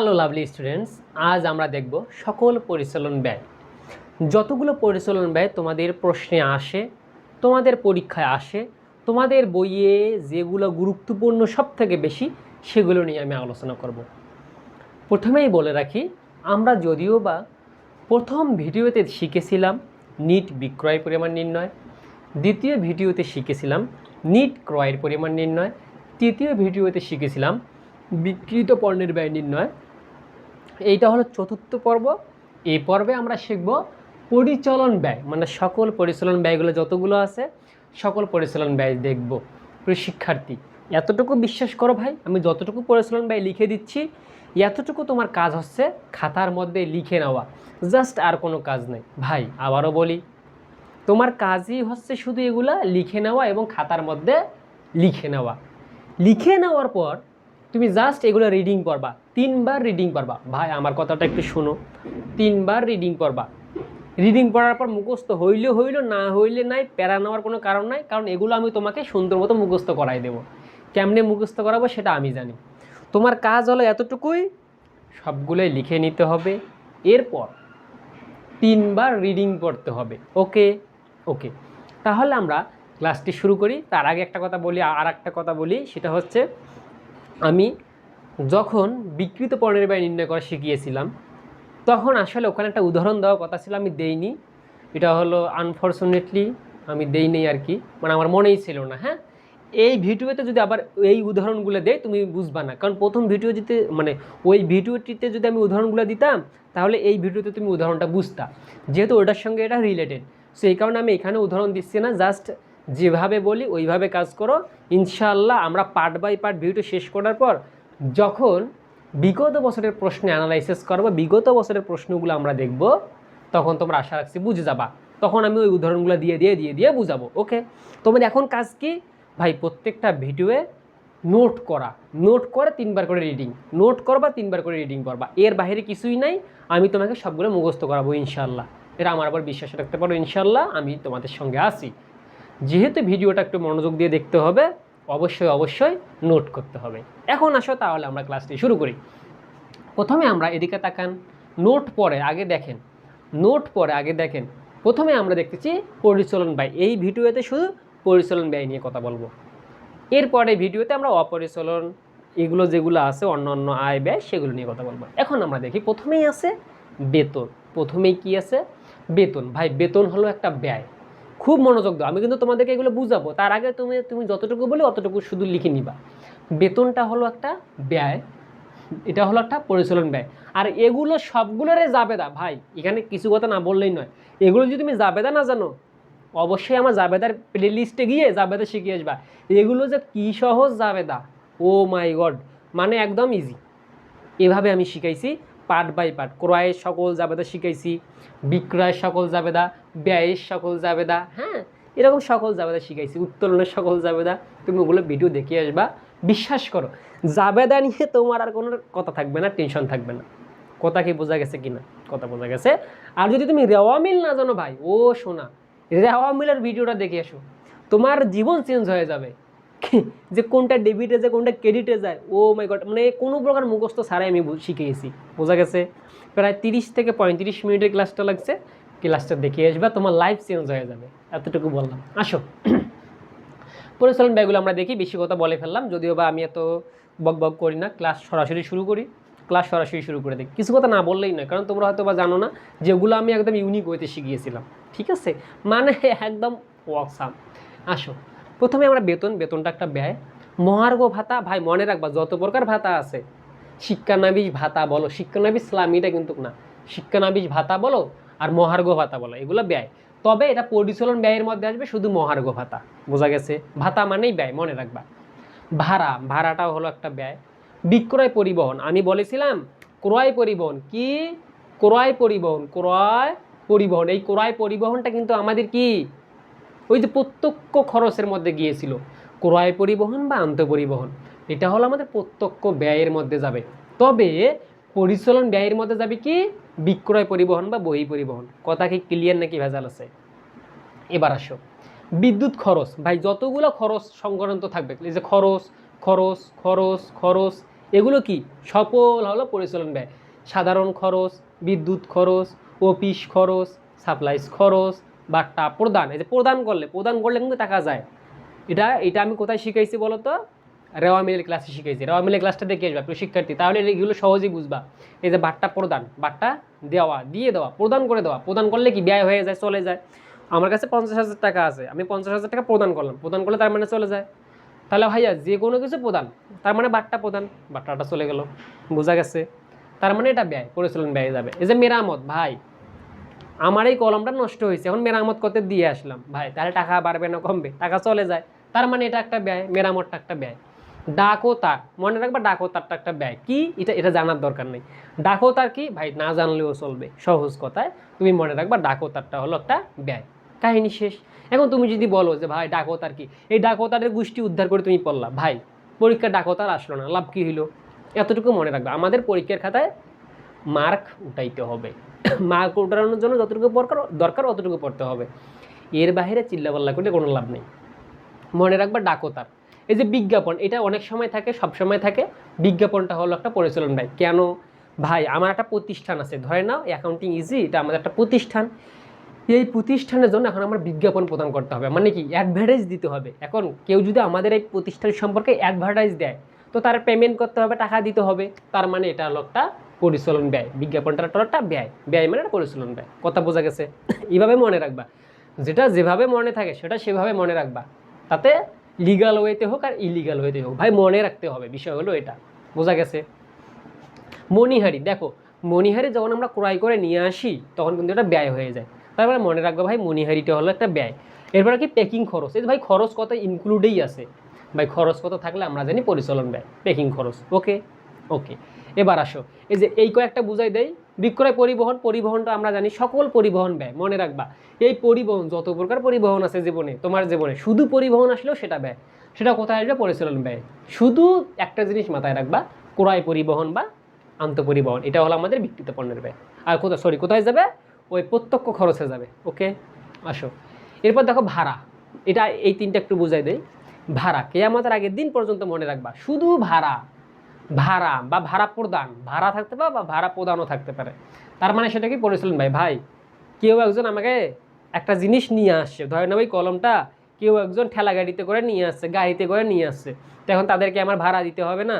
Hello lovely students আজ আমরা দেখব সকল পরিচালন ব্যয়। যতগুলো পরিচালন ব্যয় তোমাদের প্রশ্নে আসে, তোমাদের পরীক্ষায় আসে, তোমাদের বইয়ে যেগুলো গুরুত্বপূর্ণ সব থেকে বেশি সেগুলো নিয়ে আমি আলোচনা করব। প্রথমেই বলে রাখি, আমরা যদিও বা প্রথম ভিডিওতে শিখেছিলাম নিট বিক্রয় পরিমাণ নির্ণয়, দ্বিতীয় ভিডিওতে শিখেছিলাম নিট ক্রয়ের পরিমাণ নির্ণয়, তৃতীয় ভিডিওতে শিখেছিলাম বিকৃত পণ্যের ব্যয় নির্ণয় এইটা হলো চতুর্থ পর্ব। এই পর্বে আমরা শিখব পরিচালন ব্যয় মানে সকল পরিচালন ব্যয়গুলো যতগুলো আছে, সকল পরিচালন ব্যয় দেখব। শিক্ষার্থী, এতটুকু বিশ্বাস করো ভাই, আমি যতটুকু পরিচালন ব্যয় লিখে দিচ্ছি, এতটুকু তোমার কাজ হচ্ছে খাতার মধ্যে লিখে নেওয়া। জাস্ট আর কোনো কাজ নেই। ভাই, আবারও বলি, তোমার কাজই হচ্ছে শুধু এগুলা লিখে নেওয়া এবং খাতার মধ্যে লিখে নেওয়া। লিখে নেওয়ার পর তুমি জাস্ট এগুলো রিডিং পড়বা তিনবার রিডিং পড়বা। ভাই, আমার কথাটা একটু শোনো। তিনবার রিডিং পড়বা। রিডিং পড়ার পর মুখস্থ হইলে, হইল, না হইলে নাই, প্যারা নেওয়ার কোনো কারণ নাই, কারণ এগুলো আমি তোমাকে সুন্দর মতো মুখস্থ করাই দেবো। কেমনে মুখস্থ করাবো সেটা আমি জানি। তোমার কাজ হলো এতটুকুই, সবগুলোই লিখে নিতে হবে। এরপর তিনবার রিডিং পড়তে হবে। ওকে? ওকে। তাহলে আমরা ক্লাসটি শুরু করি। তার আগে একটা কথা বলি আর একটা কথা বলি। সেটা হচ্ছে, আমি যখন বিকৃত পণ্যের ব্যয় নির্ণয় করা শিখিয়েছিলাম, তখন আসলে ওখানে একটা উদাহরণ দেওয়ার কথা ছিল, আমি দেইনি। এটা হলো আনফর্চুনেটলি আমি দেইনি আর কি। মানে আমার মনেই ছিল না হ্যাঁ? এই ভিডিওতে যদি আবার এই উদাহরণগুলো দেয় তুমি বুঝবা না। কারণ প্রথম ভিডিও যদি মানে ওই ভিডিওটিতে যদি আমি উদাহরণগুলো দিতাম, তাহলে এই ভিডিওতে তুমি উদাহরণটা বুঝতা। যেহেতু ওটার সঙ্গে এটা রিলেটেড সো এই কারণে আমি এখানে উদাহরণ দিচ্ছি না জাস্ট যেভাবে বলি, ওইভাবে কাজ করো। ইনশাআল্লাহ আমরা পার্ট বাই পার্ট ভিডিও শেষ করার পর যখন বিগত বছরের প্রশ্নে অ্যানালাইসিস করব, বিগত বছরের প্রশ্নগুলো আমরা দেখব, তখন তোমরা আশা রাখছি বুঝে যাবা। তখন আমি ওই উদাহরণগুলো দিয়ে দিয়ে দিয়ে দিয়ে বুঝাবো, ওকে? তোমার এখন কাজ কি? ভাই, প্রত্যেকটা ভিডিওয়ে নোট করা। নোট করে তিনবার করে রিডিং নোট করবা, তিনবার করে রিডিং করবা। এর বাইরে কিছুই নাই। আমি তোমাকে সবগুলো মুখস্থ করাবো ইনশাল্লাহ এটা আমার আবার বিশ্বাস রাখতে পারো ইনশাল্লাহ আমি তোমাদের সঙ্গে আসি যেহেতু ভিডিওটা একটু মনোযোগ দিয়ে দেখতে হবে অবশ্যই অবশ্যই নোট করতে হবে। এখন আসো তাহলে আমরা ক্লাসটি শুরু করি। প্রথমে আমরা এদিকে তাকান নোট পরে আগে দেখেন নোট পরে আগে দেখেন। প্রথমে আমরা দেখতেছি পরিচলন ব্যয়। এই ভিডিওতে শুধু পরিচলন ব্যয় নিয়ে কথা বলব। এরপরে ভিডিওতে আমরা অপরিচলন, এগুলো যেগুলো আছে অন্য অন্য আয় ব্যয়, সেগুলো নিয়ে কথা বলব। এখন আমরা দেখি প্রথমেই আছে বেতন। প্রথমেই কি আছে? বেতন। ভাই, বেতন হলো একটা ব্যয়। খুব মনোযোগ দাও। আমি কিন্তু তোমাদেরকে এগুলো বুঝাবো। তার আগে তুমি তুমি যতটুকু বলি অতটুকু শুধু লিখে নিবা। বেতনটা হলো একটা ব্যয়। এটা হলো একটা পরিচালন ব্যয়। আর এগুলো সবগুলোরে জাবেদা। ভাই, এখানে কিছু কথা না বললেই নয়। এগুলো যদি তুমি জাবেদা না জানো, অবশ্যই আমার জাবেদার প্লে লিস্টে গিয়ে জাবেদা শিখিয়ে আসবা। এগুলো যে কী সহজ জাবেদা? ও মাই গড মানে একদম ইজি এভাবে আমি শিখাইছি। পার্ট বাই পার্ট ক্রয়ের সকল জাবেদা শিখাইছি, বিক্রয়ের সকল জাবেদা, ব্যয়ের সকল জাবেদা হ্যাঁ? এরকম সকল জাবেদা শিখাইছি, উত্তোলনের সকল জাবেদা। তুমি ওগুলো ভিডিও দেখে আসবা। বিশ্বাস করো, জাবেদা নিয়ে তোমার আর কোনো কথা থাকবে না টেনশন থাকবে না। কথা কি বোঝা গেছে কিনা? কথা বোঝা গেছে। আর যদি তুমি রেওয়া মিল না জানো ভাই, ও শোনা, রেওয়া মিলের ভিডিওটা দেখে আসো। তোমার জীবন চেঞ্জ হয়ে যাবে। যে কোনটা ডেবিটে যায়, কোনটা ক্রেডিটে যায় ও মাই গড মানে কোনো প্রকার মুখস্থ ছাড়াই আমি শিখে গেছি বোঝা গেছে? প্রায় তিরিশ থেকে পঁয়ত্রিশ মিনিটের ক্লাসটা লাগছে ক্লাসটা দেখে আসবা, তোমার লাইফ চেঞ্জ হয়ে যাবে, এতটুকু বললাম। আসো। পরিচালন ব্যয়গুলো আমরা দেখি, বেশি কথা বলে ফেললাম, যদিও বা আমি এত বক বক করি না ক্লাস সরাসরি শুরু করি ক্লাস সরাসরি শুরু করে দিই কিছু কথা না বললেই নয়, কারণ তোমরা হয়তো বা জানো না যেগুলো আমি একদম ইউনিক ওয়েতে শিখিয়েছিলাম, ঠিক আছে? মানে একদম ওয়াকসাম আসো। প্রথমে আমরা বেতন, বেতনটা একটা ব্যয়। মহার্ঘ ভাতা, ভাই মনে রাখবা, যত প্রকার ভাতা আছে, শিক্ষানবিশ ভাতা বলো, শিক্ষানবিশ ইসলামীটা কিন্তু না। শিক্ষানবিশ ভাতা বলো আর মহার্ঘ ভাতা বলো, এগুলো ব্যয়। তবে এটা পরিচালন ব্যয়ের মধ্যে আসবে শুধু মহার্ঘ ভাতা, বোঝা গেছে? ভাতা মানেই ব্যয়, মনে রাখবা। ভাড়া, ভাড়াটাও হলো একটা ব্যয়। বিক্রয় পরিবহন, আমি বলেছিলাম, ক্রয় পরিবহন, কি? ক্রয় পরিবহন ক্রয় পরিবহন। এই ক্রয় পরিবহনটা কিন্তু আমাদের কি? ওই যে প্রত্যক্ষ খরচের মধ্যে গিয়েছিল। ক্রয় পরিবহন বা আন্ত পরিবহন, এটা হলো আমাদের প্রত্যক্ষ ব্যয়ের মধ্যে যাবে। তবে পরিচালন ব্যয়ের মধ্যে যাবে কি? বিক্রয় পরিবহন বা বহি পরিবহন। কথা কি ক্লিয়ার নাকি ভেজাল আছে? এবার আসো। বিদ্যুৎ খরচ, ভাই যতগুলো খরচ সংক্রান্ত থাকবে, এই যে খরচ খরচ খরচ খরচ, এগুলো কি? সকল হলো পরিচালন ব্যয়। সাধারণ খরচ, বিদ্যুৎ খরচ, অফিস খরচ সাপ্লাইস খরচ বাট্টা প্রদান, এই যে প্রদান করলে প্রদান করলে কিন্তু টাকা যায়। এটা এটা আমি কোথায় শিখাইছি বলো তো রেওয়া মিলের ক্লাসে শিখাইছি। রেওয়া মিলের ক্লাসটা দেখে আসবা শিক্ষার্থী। তাহলে এগুলো সহজেই বুঝবা। এই যে বাট্টা প্রদান বাট্টা দেওয়া, দিয়ে দেওয়া, প্রদান করে দেওয়া। প্রদান করলে কি ব্যয় হয়ে যায়, চলে যায়? আমার কাছে পঞ্চাশ হাজার টাকা আছে। আমি পঞ্চাশ হাজার টাকা প্রদান করলাম। প্রদান করলে তার মানে চলে যায়। তাহলে ভাইয়া, যে কোনো কিছু প্রদান। তার মানে বাট্টা প্রদান। বাট্টাটা চলে গেল। বোঝা গেছে। তার মানে এটা ব্যয়, পরিচালন ব্যয় যাবে। এই যে মেরামত, ভাই আমার এই কলমটা নষ্ট হয়েছে, এখন মেরামত করতে দিয়ে আসলাম। ভাই, তাহলে টাকা বাড়বে না, কমবে, টাকা চলে যায়। তার মানে এটা একটা ব্যয়, মেরামতটা একটা ব্যয়। ডাকো তার মনে রাখবা ডাকো তারটা একটা ব্যয়। কি? এটা এটা জানার দরকার নেই। ডাকো তার কি? ভাই, না জানলেও চলবে, সহজ কথায়। তুমি মনে রাখবা ডাকো তারটা হলো একটা ব্যয়। কাহিনী শেষ। এখন তুমি যদি বলো যে, ভাই ডাকো তার কি? এই ডাকো তারের গোষ্ঠী উদ্ধার করে তুমি পড়লা। ভাই পরীক্ষা ডাকো তার আসলো না, লাভ কী হইল? এতটুকু মনে রাখবা। আমাদের পরীক্ষার খাতায় মার্ক উঠাইতে হবে। মার্ক উঠানোর জন্য যতটুকু দরকার দরকার অতটুকু পড়তে হবে। এর বাইরে চিল্লাপাল্লা করলে কোনো লাভ নেই। মনে রাখবা ডাকোতার এই যে বিজ্ঞাপন, এটা অনেক সময় থাকে, সব সময় থাকে। বিজ্ঞাপনটা হলো একটা পরিচালন ব্যয় কেন? ভাই, আমার একটা প্রতিষ্ঠান আছে। ধরে নাও অ্যাকাউন্টিং ইজি এটা আমাদের একটা প্রতিষ্ঠান। এই প্রতিষ্ঠানের জন্য এখন আমার বিজ্ঞাপন প্রদান করতে হবে। মানে কি? অ্যাডভার্টাইজ দিতে হবে। এখন কেউ যদি আমাদের এই প্রতিষ্ঠান সম্পর্কে অ্যাডভার্টাইজ দেয়, তো তার পেমেন্ট করতে হবে, টাকা দিতে হবে। তার মানে এটা হলো একটা পরিচালন ব্যয়, বিজ্ঞাপনটা একটা ব্যয় ব্যয় মানে একটা পরিচালন ব্যয়। কথা বোঝা গেছে? এইভাবে মনে রাখবা। যেটা যেভাবে মনে থাকে, সেটা সেভাবে মনে রাখবা। তাতে লিগাল ওয়েতে হোক আর ইলিগাল ওয়েতে হোক। ভাই, মনে রাখতে হবে। বিষয় হলো এটা। বোঝা গেছে? মণিহারি, দেখো, মণিহারি যখন আমরা ক্রয় করে নিয়ে আসি, তখন কিন্তু এটা ব্যয় হয়ে যায়। তারপরে মনে রাখব, ভাই, মণিহারিটা হলো একটা ব্যয়। এরপরে কি? প্যাকিং খরচ। এই ভাই, খরচ কত ইনক্লুডেই আছে? ভাই, খরচ কত থাকলে আমরা জানি পরিচালন ব্যয় প্যাকিং খরচ। ওকে ওকে এবার আসো। এই যে এই কয়েকটা বুঝাই দেয় বিক্রয় পরিবহন, পরিবহনটা আমরা জানি সকল পরিবহন ব্যয়, মনে রাখবা। এই পরিবহন, যত প্রকার পরিবহন আছে জীবনে, তোমার জীবনে, শুধু পরিবহন আসলেও সেটা ব্যয়। সেটা কোথায় আসবে? পরিচালন ব্যয়। শুধু একটা জিনিস মাথায় রাখবা, ক্রয় পরিবহন বা আন্তঃপরিবহন, এটা হলো আমাদের বিকৃত পণ্যের ব্যয়। আর কোথায় সরি কোথায় যাবে? ওই প্রত্যক্ষ খরচে যাবে ওকে আসো। এরপর দেখো ভাড়া। এটা এই তিনটা একটু বুঝাই দেয় ভাড়া, কেয়ামতের আগের দিন পর্যন্ত মনে রাখবা। শুধু ভাড়া ভাড়া বা ভাড়া প্রদান, ভাড়া থাকতে পারে বা ভাড়া প্রদানও থাকতে পারে। তার মানে সেটা কি? পরিচালন ভাই ভাই, কেউ একজন আমাকে একটা জিনিস নিয়ে আসছে ধরে না ওই কলমটা কেউ একজন ঠেলা গাড়িতে করে নিয়ে আসছে, গাড়িতে করে নিয়ে আসছে। তো এখন তাদেরকে আমার ভাড়া দিতে হবে না?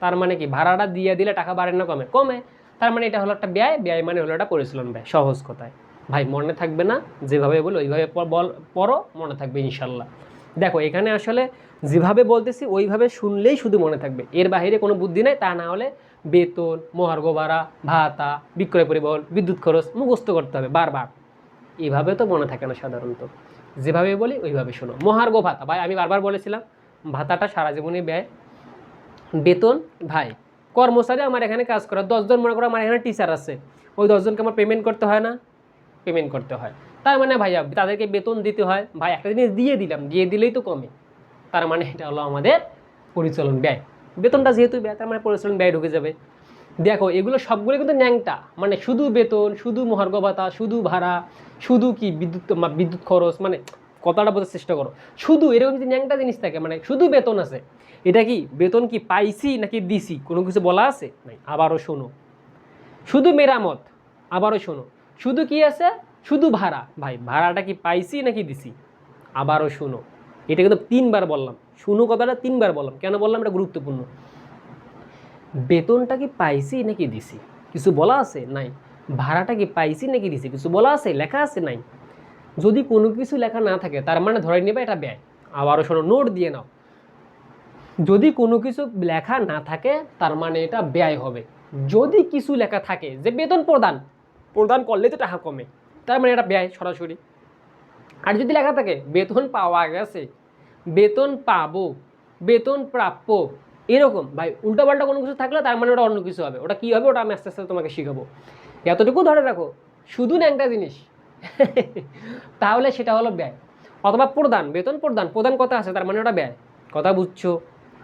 তার মানে কি? ভাড়াটা দিয়ে দিলে টাকা বাড়ে না কমে? কমে। তার মানে এটা হলো একটা ব্যয় ব্যয় মানে হলো একটা পরিচালন ব্যয় সহজ কথায়। ভাই, মনে থাকবে না? যেভাবে বলো, ওইভাবে বল, পড়ো, মনে থাকবে ইনশাল্লাহ। দেখো, এখানে আসলে যেভাবে বলতেছি, ওইভাবে শুনলেই শুধু মনে থাকবে। এর বাইরে কোনো বুদ্ধি নাই, তা না হলে বেতন, মহার্ঘ ভাড়া, ভাতা, বিক্রয় পরিবহন, বিদ্যুৎ খরচ মুখস্থ করতে হবে বারবার। এভাবে তো মনে থাকে না সাধারণত। যেভাবে বলি, ওইভাবে শোনো। মহার্ঘ ভাতা, ভাই, আমি বারবার বলেছিলাম, ভাতাটা সারা জীবনে ব্যয়। বেতন, ভাই, কর্মচারী আমার এখানে কাজ করে, দশজন মনে করো আমার এখানে টিচার আছে। ওই দশজনকে আমার পেমেন্ট করতে হয় না? পেমেন্ট করতে হয়। তার মানে ভাইয়া, তাদেরকে বেতন দিতে হয়। ভাই, একটা জিনিস দিয়ে দিলাম, দিয়ে দিলেই তো কমে। তার মানে এটা হলো আমাদের পরিচালন ব্যয়। বেতনটা যেহেতু ব্যয়, তার মানে পরিচালন ব্যয় ঢুকে যাবে। দেখো, এগুলো সবগুলো কিন্তু ন্যাংটা। মানে শুধু বেতন, শুধু মহার্ঘ ভাতা, শুধু ভাড়া, শুধু কি বিদ্যুৎ বিদ্যুৎ খরচ মানে কথাটা বোঝার চেষ্টা করো। শুধু এরকম যদি ন্যাংটা জিনিস থাকে মানে শুধু বেতন আছে, এটা কি বেতন কি পাইছি নাকি দিছি? কোনো কিছু বলা আছে? নাই, আবারও শোনো। শুধু মেরামত, আবারও শোনো। শুধু কি আছে? শুধু ভাড়া। ভাই, ভাড়াটা কি পাইছি নাকি দিছি? আবারও শোনো। এটা কিন্তু তিনবার বললাম। শুনো কথাটা তিনবার বললাম। কেন বললাম? এটা গুরুত্বপূর্ণ। বেতনটা কি পাইছি নাকি দিছি? কিছু বলা আছে? নাই। ভাড়াটা কি পাইছি নাকি দিছি? কিছু বলা আছে? লেখা আছে? নাই। যদি কোনো কিছু লেখা না থাকে, তার মানে ধরে নেবে এটা ব্যয়। আবারও শোনো, নোট দিয়ে নাও। যদি কোনো কিছু লেখা না থাকে, তার মানে এটা ব্যয় হবে। যদি কিছু লেখা থাকে, যে বেতন প্রদান প্রদান করলে তো টাকা কমে। তার মানে এটা ব্যয় সরাসরি। আর যদি লেখা থাকে, বেতন পাওয়া গেছে। বেতন পাবো, বেতন প্রাপ্য। এরকম। ভাই, উল্টাপাল্টা কোনো কিছু থাকলে তার মানে ওটা অন্য কিছু হবে। ওটা কী হবে, ওটা আমি আস্তে আস্তে তোমাকে শিখাবো। এতটুকু ধরে রাখো, শুধু না একটা জিনিস। তাহলে সেটা হলো ব্যয়। অথবা প্রদান, বেতন প্রদান। প্রদান কথা আছে, তার মানে ওটা ব্যয়। কথা বুঝছ?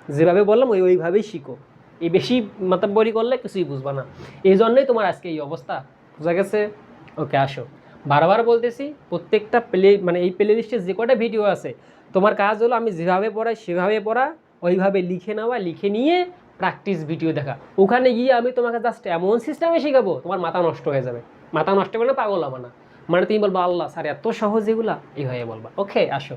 যেভাবে বললাম, ওই ওইভাবেই শিখো। এই বেশি মাতাব্বরি করলে কিছুই বুঝবা না। এই জন্যই তোমার আজকে এই অবস্থা। বোঝা গেছে? ওকে, আসো। বারবার বলতেছি, প্রত্যেকটা প্লে মানে এই প্লে লিস্টে যে কটা ভিডিও আছে, তোমার কাজ হলো আমি যেভাবে পড়াই সেভাবে পড়া, ওইভাবে লিখে নেওয়া, লিখে নিয়ে প্র্যাকটিস ভিডিও দেখা। ওখানে গিয়ে আমি তোমাকে জাস্ট এমন সিস্টেমে শেখাবো, তোমার মাথা নষ্ট হয়ে যাবে। মাথা নষ্ট করে পাগল হবে না। মানে তুমি বলবা, আল্লাহ, স্যার, এত সহজ এগুলা? এইভাবে বলবা। ওকে আসো।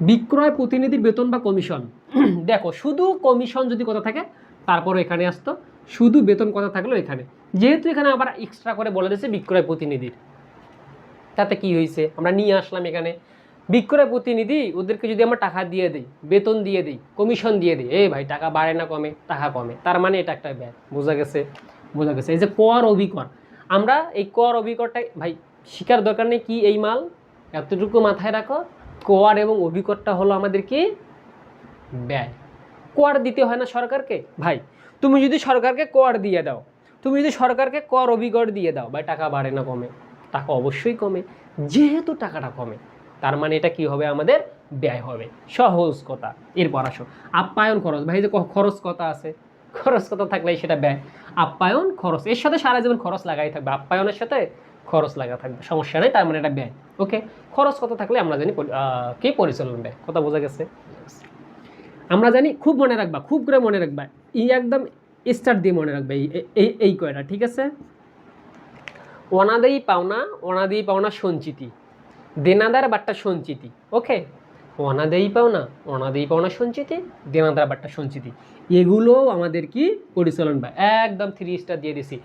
বিক্রয় প্রতিনিধির বেতন বা কমিশন দেখো, শুধু কমিশন যদি কথা থাকে তারপর এখানে আসতো। শুধু বেতন কথা থাকল এখানে। যেহেতু এখানে আবার এক্সট্রা করে বলে দিয়েছে বিক্রয় প্রতিনিধির। তাতে কি হয়েছে আমরা নিয়ে আসলাম এখানে। বিক্রয় প্রতিনিধি, ওদেরকে যদি আমরা টাকা দিয়ে দিই, বেতন দিয়ে দিই কমিশন দিয়ে দিই, এই ভাই, টাকা বাড়ে না কমে, টাকা কমে। তার মানে এটা একটা ব্যয়। বোঝা গেছে? বোঝা গেছে। এই যে কর অভিকর আমরা এই কর অভিকরটা ভাই, শিকার দরকার নেই কি এই মাল? এতটুকু মাথায় রাখো, কর এবং অভিকরটা হলো আমাদের কি? ব্যয়। কর দিতে হয় না সরকারকে? ভাই, তুমি যদি সরকারকে কর দিয়ে দাও, তুমি যদি সরকারকে কর অভিকর দিয়ে দাও, ভাই, টাকা বাড়ে না কমে। টাকা অবশ্যই কমে, যেহেতু টাকাটা কমে, তার মানে এটা কি হবে? আমাদের ব্যয় হবে। সহজ কথা। এরপর আসো। আপ্যায়ন খরচ। ভাই যে খরচ কথা আছে, খরচ কথা থাকলে সেটা ব্যয়। আপ্যায়ন খরচ। এর সাথে সারা জীবন খরচ লাগাই থাকবে। আপ্যায়নের সাথে খরচ লাগা থাকবে। সমস্যা নেই, তার মানে এটা ব্যয়। ওকে? খরচ কত থাকলে আমরা জানি কি পরিচালন ব্যয়? কথা বোঝা গেছে? আমরা জানি খুব মনে রাখবা, খুব করে মনে রাখবা। এই একদম স্টার্ট দিয়ে মনে রাখবে। এই এই কয়টা, ঠিক আছে? অনাদায়ী পাওনা অনাদায়ী পাওনা সঞ্চিতি। দেনাদার বাট্টা সঞ্চিতি, ওকে? অনাদায়ী পাওনা অনাদায়ী পাওনা সঞ্চিতি, দেনাদার বাট্টা সঞ্চিতি। এগুলো আমাদের কি পরিচালন ব্যয় একদম থ্রি স্টার দিয়ে দিছি।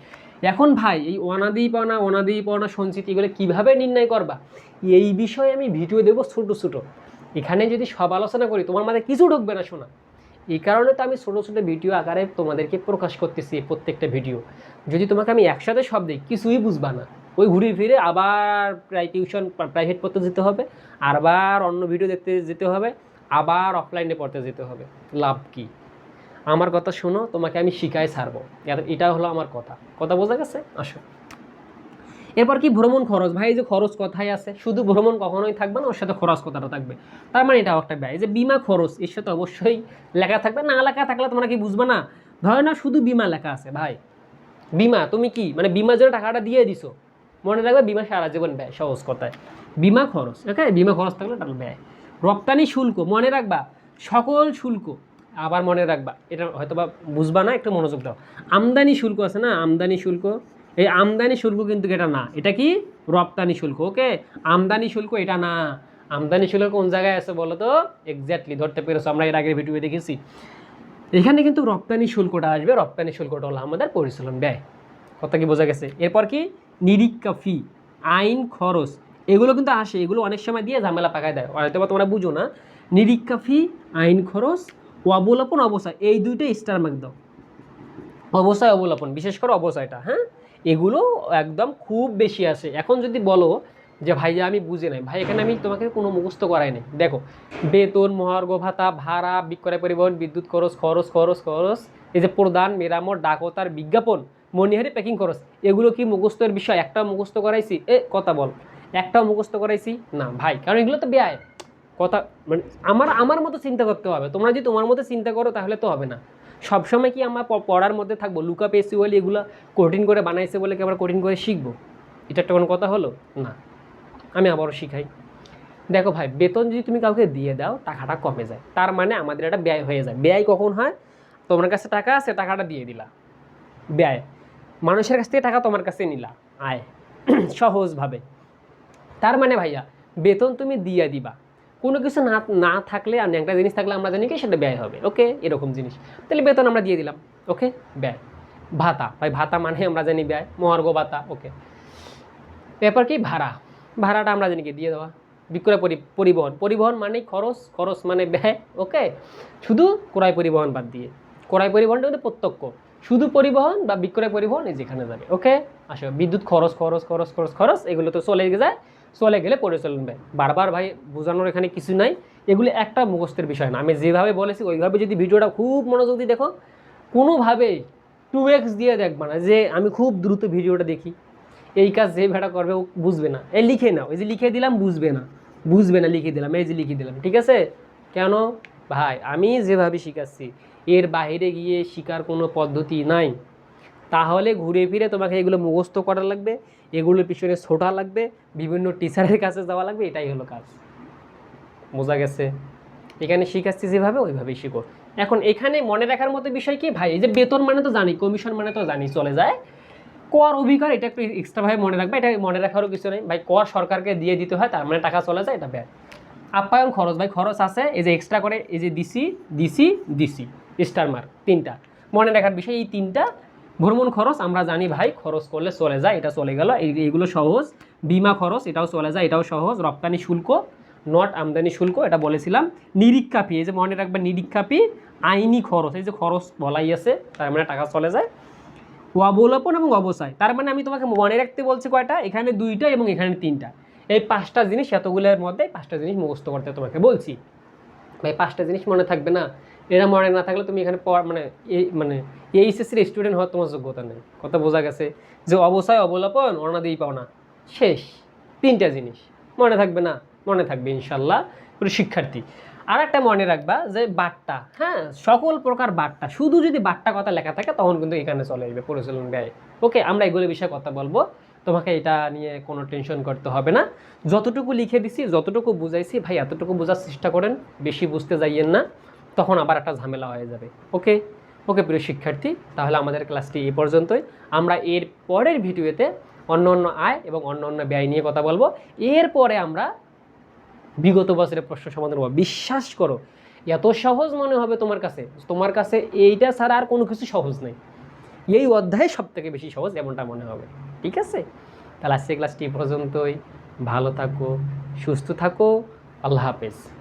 এখন ভাই, এই অনাদায়ী পাওনা অনাদায়ী পাওনা সঞ্চিতি এগুলো কীভাবে নির্ণয় করবা? এই বিষয়ে আমি ভিডিও দেবো ছোটো ছোটো। এখানে যদি সব আলোচনা করি, তোমার মাথায় কিছু ঢুকবে না শোনা। এই কারণে তো আমি ছোটো ছোটো ভিডিও আকারে তোমাদেরকে প্রকাশ করতেছি প্রত্যেকটা ভিডিও। যদি তোমাকে আমি একসাথে সব দিই, কিছুই বুঝবা না। ওই ঘুরে ফিরে আবার প্রায় টিউশন প্রাইভেট পড়তে যেতে হবে আবার অন্য ভিডিও দেখতে যেতে হবে, আবার অফলাইনে পড়তে যেতে হবে। লাভ কি? আমার কথা শোনো, তোমাকে আমি শিখাই ছাড়বো। এটা হলো আমার কথা। কথা বোঝা গেছে? আসো। এরপর কি ভ্রমণ খরচ? ভাই যে খরচ কথাই আছে, শুধু ভ্রমণ কখনোই থাকবে না, ওর সাথে খরচ কথাটা থাকবে। তার মানে এটাও একটা ব্যয়। যে বিমা খরচ, এর সাথে অবশ্যই লেখা থাকবে। না লেখা থাকলে তোমরা কি বুঝবে না? ধরে না শুধু বিমা লেখা আছে, ভাই। বিমা, তুমি কি? মানে বিমার জন্য টাকাটা দিয়ে দিছো, মনে রাখবে বিমা সারা জীবন ব্যয়, সহজ কথায়। বিমা খরচ, ওকে? বিমা খরচ থাকলে তাহলে ব্যয়। রপ্তানি শুল্ক, মনে রাখবা, সকল শুল্ক, আবার মনে রাখবা, এটা হয়তো বা বুঝবা না, একটু মনোযোগ দাও। আমদানি শুল্ক আছে না? আমদানি শুল্ক এই আমদানি শুল্ক কিন্তু এটা না। এটা কি? রপ্তানি শুল্ক ওকে আমদানি শুল্ক এটা না। আমদানি শুল্ক কোন জায়গায় আছে বলো তো? এক্স্যাক্টলি ধরতে পেরেছ, আমরা এর আগের ভিডিও দেখেছি। এখানে কিন্তু রপ্তানি শুল্কটা আসবে, রপ্তানি শুল্কটা হলো আমাদের পরিচালন ব্যয়। কথা কি বোঝা গেছে? এরপর কি? নিরীক্ষা ফি আইন, খরচ, এগুলো কিন্তু আসে, এগুলো অনেক সময় দিয়ে ঝামেলা পাকায় দেয়। হয়তো বা তোমরা বুঝো না। নিরীক্ষা ফি আইন, খরচ, অবলোপন, অবসায়, এই দুইটাই স্টার মার্ক দাও। অবসায়, অবলোপন, বিশেষ করে অবসায়টা হ্যাঁ? এগুলো একদম খুব বেশি আসে এখন যদি বলো যে ভাইয়া আমি বুঝে নাই, ভাই, এখানে আমি তোমাকে কোনো মুখস্থ করাই নাই। দেখো, বেতন, মহার্ঘ ভাতা, ভাড়া, বিক্রয় পরিবহন, বিদ্যুৎ খরচ খরচ খরচ খরচ, এই যে প্রদান, মেরামত, ডাকতার, বিজ্ঞাপন মনিহারি প্যাকিং খরচ, এগুলো কি মুখস্থের বিষয়? একটা মুখস্থ করাইছি, এ, কথা বল। একটাও মুখস্থ করাইছি, না, ভাই, কারণ এগুলো তো ব্যয় কথা মানে আমার আমার মতো চিন্তা করতে হবে। তোমরা যদি তোমার মতো চিন্তা করো, তাহলে তো হবে না। সবসময় কি আমরা পড়ার মধ্যে থাকব? লুকা বলে এগুলো কঠিন করে বানাইছে বলে কি আমরা কঠিন করে শিখব? এটা একটা কোনো কথা হলো? না। আমি আবারও শিখাই। দেখো ভাই, বেতন যদি তুমি কাউকে দিয়ে দাও, টাকাটা কমে যায়। তার মানে আমাদের এটা ব্যয় হয়ে যায়। ব্যয় কখন হয়? তোমার কাছে টাকা আছে, টাকাটা দিয়ে দিলা। ব্যয়। মানুষের কাছ থেকে টাকা তোমার কাছে নিলা। আয়। সহজভাবে। তার মানে ভাইয়া, বেতন তুমি দিয়ে দিবা। কোনো কিছু না না থাকলে আর একটা জিনিস থাকলে আমরা জানি কি সেটা ব্যয় হবে, ওকে? এরকম জিনিস। তাহলে বেতন আমরা দিয়ে দিলাম, ওকে? ব্যয়। ভাতা, ভাই, ভাতা মানে আমরা জানি ব্যয়, মহার্ঘ ভাতা, ওকে? এরপর কি? ভাড়া। ভাড়াটা আমরা জানি কি? দিয়ে দেওয়া। বিক্রয় পরি, পরিবহন। পরিবহন মানেই খরচ খরচ মানে ব্যয়, ওকে? শুধু ক্রয় পরিবহন বাদ দিয়ে। ক্রয় পরিবহনটা কিন্তু প্রত্যক্ষ। শুধু পরিবহন বা বিক্রয় পরিবহন যেখানে যাবে, ওকে? আসো, বিদ্যুৎ খরচ খরচ খরচ খরচ খরচ, এগুলো তো চলে যায়। চলে গেলে পরিচালন ব্যয় বারবার ভাই বোঝানোর এখানে কিছু নাই। এগুলো একটা মুখস্থের বিষয় না। আমি যেভাবে বলেছি, ওইভাবে যদি ভিডিওটা খুব মনোযোগ দিয়ে দেখো কোনোভাবেই টু এক্স দিয়ে দেখবা না যে আমি খুব দ্রুত ভিডিওটা দেখি। এই কাজ যে ভেড়া করবে ও বুঝবে না। এই লিখে নাও। এই যে লিখে দিলাম, বুঝবে না। বুঝবে না, লিখে দিলাম। এই যে লিখে দিলাম। ঠিক আছে? কেন? ভাই, আমি যেভাবে শিখাচ্ছি, এর বাইরে গিয়ে শেখার কোনো পদ্ধতি নাই। তাহলে ঘুরে ফিরে তোমাকে এগুলো মুখস্থ করা লাগবে। এগুলোর পিছনে ছোটা লাগবে, বিভিন্ন টিচারের কাছে যাওয়া লাগবে, এটাই হলো কাজ। বোঝা গেছে? এখানে শিখাচ্ছি যেভাবে, ওইভাবেই শিখো। এখন এখানে মনে রাখার মতো বিষয় কি? ভাই, এই যে বেতন মানে তো জানি কমিশন মানে তো জানি, চলে যায়। কর অধিকার এটা একটু এক্সট্রাভাবে মনে রাখবে, এটা মনে রাখারও কিছু নেই। ভাই, কর সরকারকে দিয়ে দিতে হয়, তার মানে টাকা চলে যায়, এটা ব্যয় আপ্যায়ন খরচ, ভাই, খরচ আছে, এই যে এক্সট্রা করে, এই যে দিসি দিসি দিসি স্টার মার্ক তিনটা। মনে রাখার বিষয়, এই তিনটা ভ্রমণ খরচ, আমরা জানি ভাই খরচ করলে চলে যায়, এটা চলে গেল। এই এইগুলো সহজ। বিমা খরচ, এটাও চলে যায়, এটাও সহজ। রপ্তানি শুল্ক নট আমদানি শুল্ক, এটা বলেছিলাম। নিরীক্ষা ফি এই যে মনে রাখবে নিরীক্ষা ফি আইনি খরচ, এই যে খরচ বলাই আছে, তার মানে টাকা চলে যায়। অবলোপন এবং অবসায় তার মানে আমি তোমাকে মনে রাখতে বলছি কয়টা? এখানে দুইটা এবং এখানে তিনটা। এই পাঁচটা জিনিস, এতগুলোর মধ্যে পাঁচটা জিনিস মুখস্থ করতে তোমাকে বলছি। ভাই, পাঁচটা জিনিস মনে থাকবে না? এরা মনে না থাকলে তুমি এখানে পড় মানে এই মানে এইচএসসির স্টুডেন্ট হওয়ার তোমার যোগ্যতা নেই। কথা বোঝা গেছে যে অবসায়, অবলোপন অনাদেই পাও না। শেষ। তিনটা জিনিস। মনে থাকবে না? মনে থাকবে, ইনশাল্লাহ। পুরো শিক্ষার্থী। আর একটা মনে রাখবা যে বাট্টা হ্যাঁ সকল প্রকার বাট্টা শুধু যদি বাট্টা কথা লেখা থাকে, তখন কিন্তু এখানে চলে আসবে পরিচালন ব্যয়। ওকে, আমরা এগুলো বিষয়ে কথা বলব। তোমাকে এটা নিয়ে কোনো টেনশন করতে হবে না। যতটুকু লিখে দিছি, যতটুকু বুঝাইছি, ভাই, এতটুকু বোঝার চেষ্টা করেন। বেশি বুঝতে যাইয়েন না। তখন আবার একটা ঝামেলা হয়ে যাবে। ওকে? ওকে প্রিয় শিক্ষার্থী, তাহলে আমাদের ক্লাসটি এই পর্যন্তই। আমরা এর পরের ভিডিওতে অন্য অন্য আয় এবং অন্য অন্য ব্যয় নিয়ে কথা বলব। এরপরে আমরা বিগত বছরের প্রশ্ন সমাধান করব। বিশ্বাস করো, এত সহজ মনে হবে তোমার কাছে। তোমার কাছে এইটা ছাড়া আর কোনো কিছু সহজ নেই। এই অধ্যায় সব থেকে বেশি সহজ এমনটা মনে হবে। ঠিক আছে? তাহলে আজকে ক্লাসটি পর্যন্তই। ভালো থাকো, সুস্থ থাকো। আল্লাহ হাফেজ।